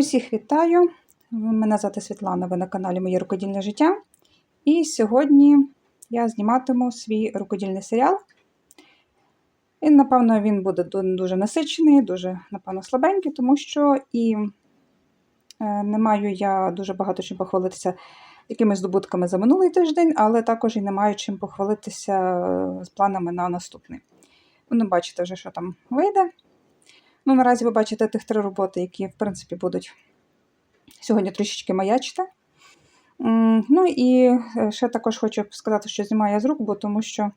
Усіх вітаю! Мене звати Світлана, ви на каналі Моє рукодільне життя. І сьогодні я зніматиму свій рукодільний серіал. І, напевно, він буде дуже насичений, дуже, напевно, слабенький, тому що і е, не маю я дуже багато чим похвалитися якимись здобутками за минулий тиждень, але також і не маю чим похвалитися е, з планами на наступний. Ну, бачите вже, що там вийде. Ну, наразі ви бачите тих три роботи, які, в принципі, будуть сьогодні трішечки маячити. Ну і е, ще також хочу сказати, що знімаю я з рук, бо тому що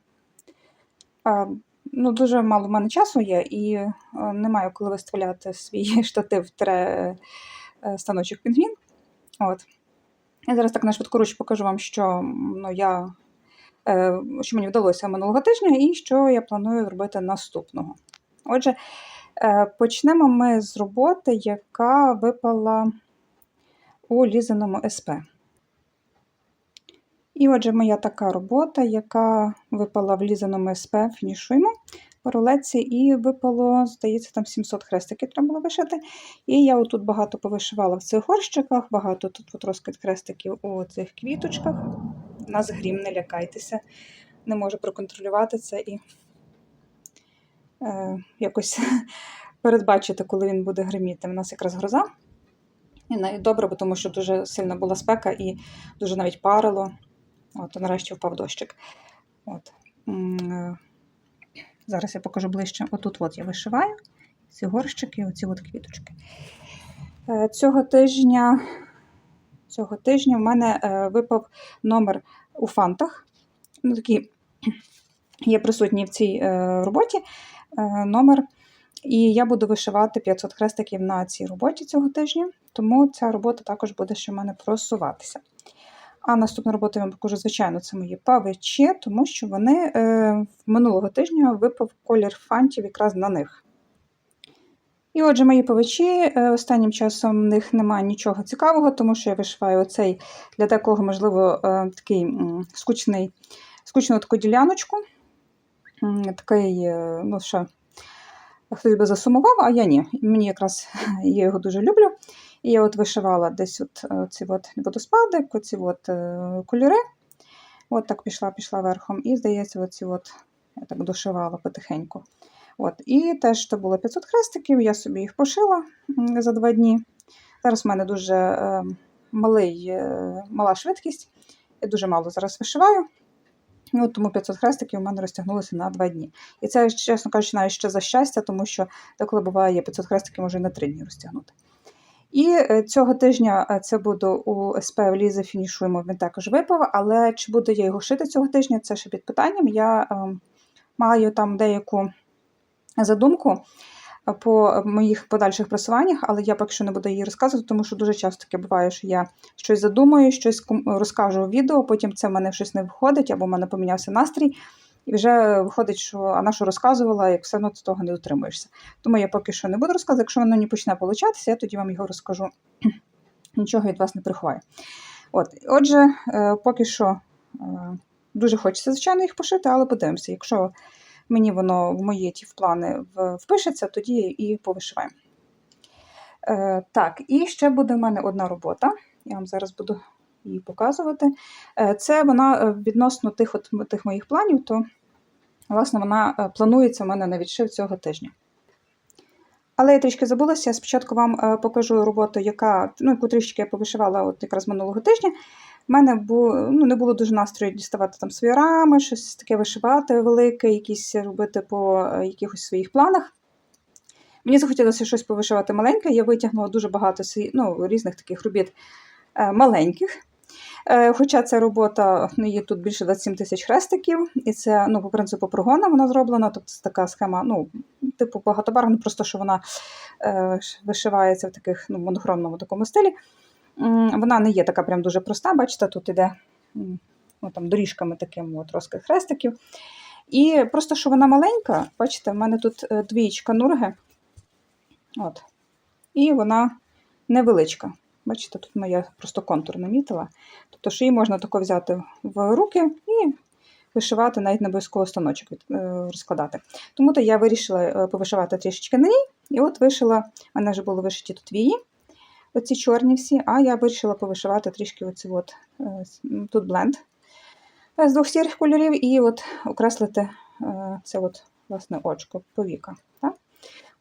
ну, дуже мало в мене часу є, і е, не маю коли виставляти свій штатив тре е, станочок пінгвін. От. Я зараз так на швидкоруч покажу вам, що ну, я, що мені вдалося минулого тижня, і що я планую зробити наступного. Отже, Почнемо ми з роботи, яка випала у лізаному СП. І отже, моя така робота, яка випала в лізаному СП, фінішуємо по і випало, здається, там 700 хрестиків треба було вишити. І я отут багато повишивала в цих горщиках, багато тут от розкид хрестиків у цих квіточках. Нас грім, не лякайтеся, не можу проконтролювати це і е, якось передбачити, коли він буде гриміти. У нас якраз гроза. І добре, бо тому що дуже сильна була спека і дуже навіть парило. От, нарешті впав дощик. От. Е, Зараз я покажу ближче. Отут от я вишиваю ці горщики, оці от квіточки. Е, Цього тижня, цього тижня в мене е, випав номер у фантах. Ну, такі є присутні в цій е, роботі е, номер. І я буду вишивати 500 хрестиків на цій роботі цього тижня, тому ця робота також буде ще в мене просуватися. А наступну роботу я вам покажу, звичайно, це мої павичі, тому що вони е, минулого тижня випав колір фантів якраз на них. І отже, мої павичі, е, останнім часом в них немає нічого цікавого, тому що я вишиваю оцей для декого, можливо, е, такий скучний, скучну таку діляночку. Такий, е, ну що, хтось би засумував, а я ні. Мені якраз я його дуже люблю. І я от вишивала десь от е, ці от водоспади, оці от е, кольори. От так пішла, пішла верхом. І, здається, оці от я так дошивала потихеньку. От. І теж то було 500 хрестиків, я собі їх пошила за два дні. Зараз в мене дуже малий, мала швидкість. Я дуже мало зараз вишиваю. От тому 500 хрестиків у мене розтягнулося на два дні. І це, чесно кажучи, навіть ще за щастя, тому що деколи буває, 500 хрестиків можу і на три дні розтягнути. І е, цього тижня е, це буду у СП Лізи фінішуємо, він також випав, але чи буду я його шити цього тижня, це ще під питанням. Я е, маю там деяку задумку по моїх подальших просуваннях, але я поки що не буду її розказувати, тому що дуже часто таке буває, що я щось задумаю, щось розкажу у відео, потім це в мене щось не виходить, або в мене помінявся настрій. І вже виходить, що а на що розказувала, як все одно ти того не дотримуєшся. Тому я поки що не буду розказувати. Якщо воно не почне получатися, я тоді вам його розкажу. Нічого від вас не приховаю. От, отже, е, поки що е, дуже хочеться, звичайно, їх пошити, але подивимося. Якщо мені воно в мої ті плани впишеться, тоді і повишиваємо. Е, Так, і ще буде в мене одна робота. Я вам зараз буду її показувати. Е, Це вона е, відносно тих, от, тих моїх планів, то власне вона планується в мене на відшив цього тижня. Але я трішки забулася. Я спочатку вам покажу роботу, яка, ну, яку трішки я повишивала от якраз минулого тижня. У мене бу, ну, не було дуже настрою діставати там свої рами, щось таке вишивати велике, якісь робити по е, якихось своїх планах. Мені захотілося щось повишивати маленьке. Я витягнула дуже багато ну, різних таких робіт е, маленьких. Е, Хоча ця робота, ну, її тут більше 27 тисяч хрестиків, і це ну, по принципу прогона вона зроблена, тобто це така схема, ну, типу багатобарвна, просто що вона е, вишивається в таких ну, монохромному такому стилі. Вона не є така прям дуже проста, бачите, тут іде ну, там, доріжками такими от хрестиків. І просто що вона маленька, бачите, в мене тут е, двієчка нурги. От. І вона невеличка. Бачите, тут моя просто контур намітила. Тобто, що її можна тако взяти в руки і вишивати, навіть не обов'язково станочок е, розкладати. Тому то я вирішила е, повишивати трішечки на ній. І от вишила, в мене вже були вишиті тут вії. Оці чорні всі, а я вирішила повишивати трішки оці от, е, тут бленд е, з двох сірих кольорів і от окреслити е, це от, власне, очко, повіка. Так?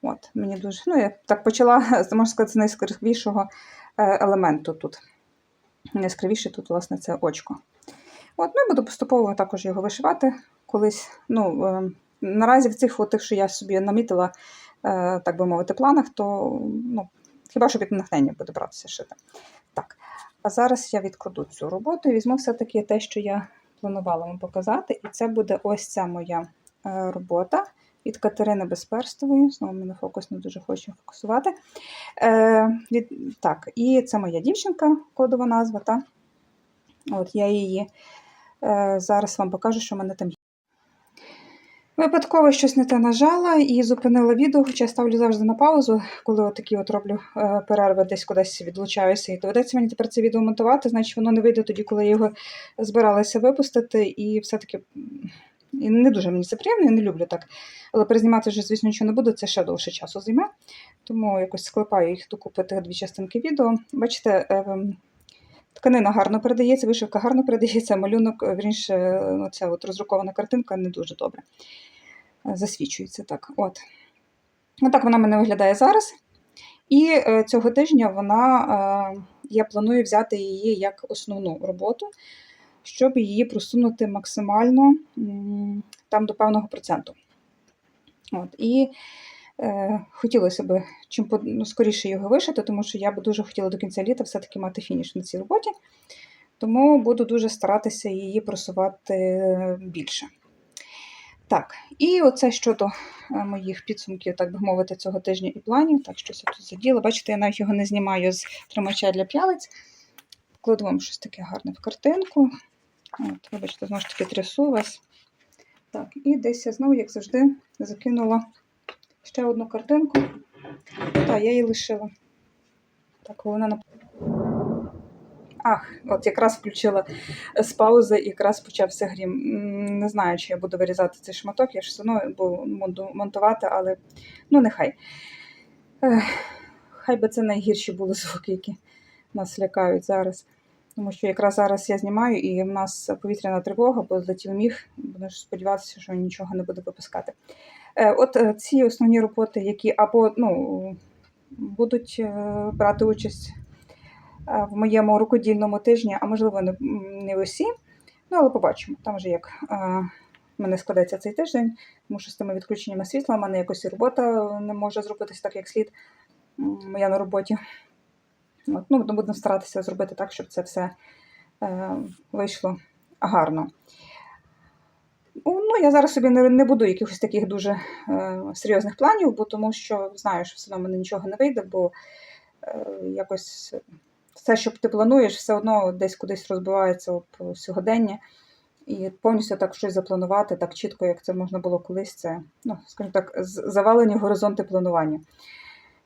От, мені дуже, ну, я так почала, можна сказати, з найяскравішого е, елементу тут. Найяскравіше тут, власне, це очко. От, ну, і буду поступово також його вишивати колись. Ну, наразі в цих, от, тих, що я собі намітила, так би мовити, планах, то ну, хіба що від натхнення буде братися шити. Так. А зараз я відкладу цю роботу і візьму все-таки те, що я планувала вам показати. І це буде ось ця моя е, робота від Катерини Безперстової. Знову мене фокус не дуже хоче фокусувати. Е, від, так, і це моя дівчинка, кодова назва. Та? От я її е, зараз вам покажу, що в мене там є. Випадково щось не те нажала і зупинила відео, хоча ставлю завжди на паузу, коли от такі от роблю е, перерви, десь кудись відлучаюся, і доведеться мені тепер це відео монтувати, значить воно не вийде тоді, коли я його збиралася випустити, і все-таки і не дуже мені це приємно, я не люблю так. Але перезнімати вже, звісно, нічого не буду, це ще довше часу займе. Тому якось склепаю їх докупи дві частинки відео. Бачите, е, тканина гарно передається, вишивка гарно передається, малюнок, е, вірніше, е, ну, от розрукована картинка не дуже добре е, засвічується так. От. Отак вона в мене виглядає зараз. І цього тижня вона, я планую взяти її як основну роботу, щоб її просунути максимально там до певного проценту. От. І хотілося б чим ну, скоріше його вишити, тому що я би дуже хотіла до кінця літа все-таки мати фініш на цій роботі. Тому буду дуже старатися її просувати е, більше. Так, і оце щодо е, моїх підсумків, так би мовити, цього тижня і планів. Так, щось тут заділа. Бачите, я навіть його не знімаю з тримача для п'ялиць. Кладу вам щось таке гарне в картинку. От, вибачте, знову ж таки трясу вас. Так, і десь я знову, як завжди, закинула ще одну картинку. Так, я її лишила. Так, вона на. Ах, от якраз включила з паузи, якраз почався грім. Не знаю, чи я буду вирізати цей шматок, я ж все одно буду монтувати, але ну нехай. Ех, Хай би це найгірші були звуки, які нас лякають зараз. Тому що якраз зараз я знімаю, і в нас повітряна тривога, бо злетів міг, буду сподіватися, що нічого не буде випускати. Е, От е, ці основні роботи, які або ну, будуть е, брати участь в моєму рукодільному тижні, а можливо, не, усі. Ну, але побачимо. Там вже як в мене складеться цей тиждень, тому що з тими відключеннями світла в мене якось робота не може зробитися так, як слід моя на роботі. От, ну, будемо старатися зробити так, щоб це все е, вийшло гарно. Ну, я зараз собі не, не буду якихось таких дуже е, серйозних планів, бо тому що знаю, що все одно мене нічого не вийде, бо е, якось все, що ти плануєш, все одно десь кудись розбивається об сьогодення. І повністю так щось запланувати, так чітко, як це можна було колись, це, ну, скажімо так, завалені горизонти планування.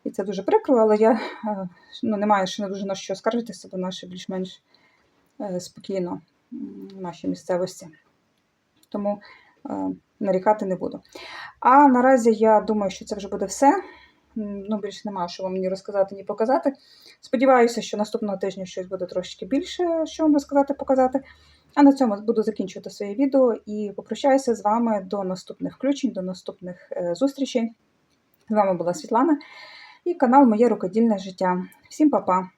І це дуже прикро, але я е, ну, не маю ще не дуже на що скаржитися, бо наше більш-менш е, спокійно в нашій місцевості. Тому е, нарікати не буду. А наразі я думаю, що це вже буде все. Ну, більше немає, що вам мені розказати, ні показати. Сподіваюся, що наступного тижня щось буде трошечки більше, що вам розказати, показати. А на цьому буду закінчувати своє відео і попрощаюся з вами до наступних включень, до наступних е, зустрічей. З вами була Світлана і канал Моє рукодільне життя. Всім па-па!